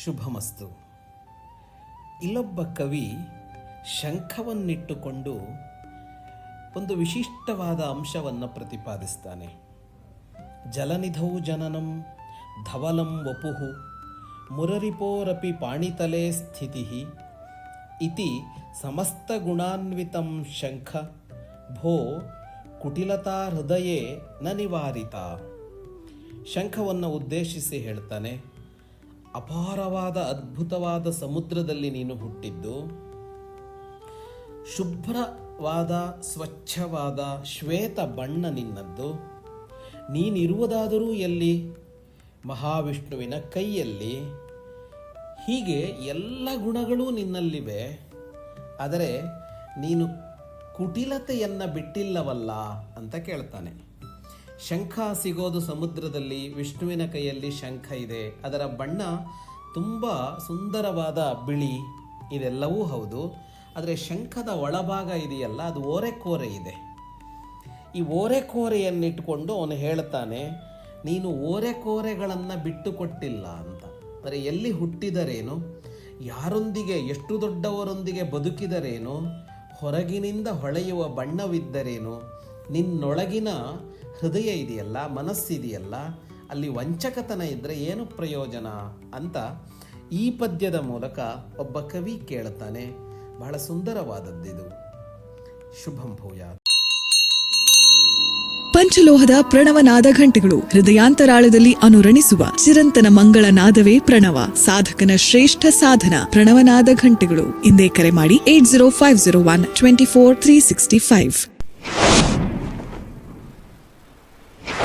ಶುಭಮಸ್ತು ಇಲ್ಲೊಬ್ಬ ಕವಿ ಶಂಖವನ್ನಿಟ್ಟುಕೊಂಡು ಒಂದು ವಿಶಿಷ್ಟವಾದ ಅಂಶವನ್ನು ಪ್ರತಿಪಾದಿಸ್ತಾನೆ ಜಲನಿಧೌ ಜನನಂ ಧವಲಂ ವಪುಃ ಮುರರಿಪೋರಪಿ ಪಾಣಿತಲೆ ಸ್ಥಿತಿ ಇತಿ ಸಮಸ್ತಗುಣಾನ್ವಿತಂ ಶಂಖ ಭೋ ಕುಟಿಲತಾ ಹೃದಯೇ ನ ನಿವಾರಿತ ಶಂಖವನ್ನು ಉದ್ದೇಶಿಸಿ ಹೇಳ್ತಾನೆ ಅಪಾರವಾದ ಅದ್ಭುತವಾದ ಸಮುದ್ರದಲ್ಲಿ ನೀನು ಹುಟ್ಟಿದ್ದು. ಶುಭ್ರವಾದ, ಸ್ವಚ್ಛವಾದ, ಶ್ವೇತ ಬಣ್ಣ ನಿನ್ನದ್ದು. ನೀನಿರುವುದಾದರೂ ಎಲ್ಲಿ? ಮಹಾವಿಷ್ಣುವಿನ ಕೈಯಲ್ಲಿ. ಹೀಗೆ ಎಲ್ಲ ಗುಣಗಳೂ ನಿನ್ನಲ್ಲಿವೆ. ಆದರೆ ನೀನು ಕುಟಿಲತೆಯನ್ನು ಬಿಟ್ಟಿಲ್ಲವಲ್ಲ ಅಂತ ಕೇಳ್ತಾನೆ. ಶಂಖ ಸಿಗೋದು ಸಮುದ್ರದಲ್ಲಿ ವಿಷ್ಣುವಿನ ಕೈಯಲ್ಲಿ ಶಂಖ ಇದೆ. ಅದರ ಬಣ್ಣ ತುಂಬ ಸುಂದರವಾದ ಬಿಳಿ. ಇದೆಲ್ಲವೂ ಹೌದು. ಆದರೆ ಶಂಖದ ಒಳಭಾಗ ಇದೆಯಲ್ಲ, ಅದು ಓರೆಕೋರೆ ಇದೆ. ಈ ಓರೆಕೋರೆಯನ್ನಿಟ್ಟುಕೊಂಡು ಅವನು ಹೇಳ್ತಾನೆ ನೀನು ಓರೆಕೋರೆಗಳನ್ನು ಬಿಟ್ಟುಕೊಟ್ಟಿಲ್ಲ ಅಂತ. ಅಂದರೆ ಎಲ್ಲಿ ಹುಟ್ಟಿದರೇನು? ಯಾರೊಂದಿಗೆ, ಎಷ್ಟು ದೊಡ್ಡವರೊಂದಿಗೆ ಬದುಕಿದರೇನು? ಹೊರಗಿನಿಂದ ಹೊಳೆಯುವ ಬಣ್ಣವಿದ್ದರೇನು? ನಿನ್ನೊಳಗಿನ ಹೃದಯ ಇದೆಯಲ್ಲ ಮನಸ್ಸಿದೆಯಲ್ಲ ಅಲ್ಲಿ ವಂಚಕತನ ಇದ್ದರೆ ಏನು ಪ್ರಯೋಜನ ಅಂತ ಈ ಪದ್ಯದ ಮೂಲಕ ಒಬ್ಬ ಕವಿ ಕೇಳುತ್ತಾನೆ. ಬಹಳ ಸುಂದರವಾದದ್ದಿದು. ಶುಭಂ ಭೂಯಾತ್. ಪಂಚಲೋಹದ ಪ್ರಣವನಾದ ಘಂಟೆಗಳು ಹೃದಯಾಂತರಾಳದಲ್ಲಿ ಅನುರಣಿಸುವ ಚಿರಂತನ ಮಂಗಳ ನಾದವೇ ಪ್ರಣವ, ಸಾಧಕನ ಶ್ರೇಷ್ಠ ಸಾಧನ ಪ್ರಣವನಾದ ಘಂಟೆಗಳು. ಇಂದೇ ಕರೆ ಮಾಡಿ eight zero five zero one twenty four three sixty five.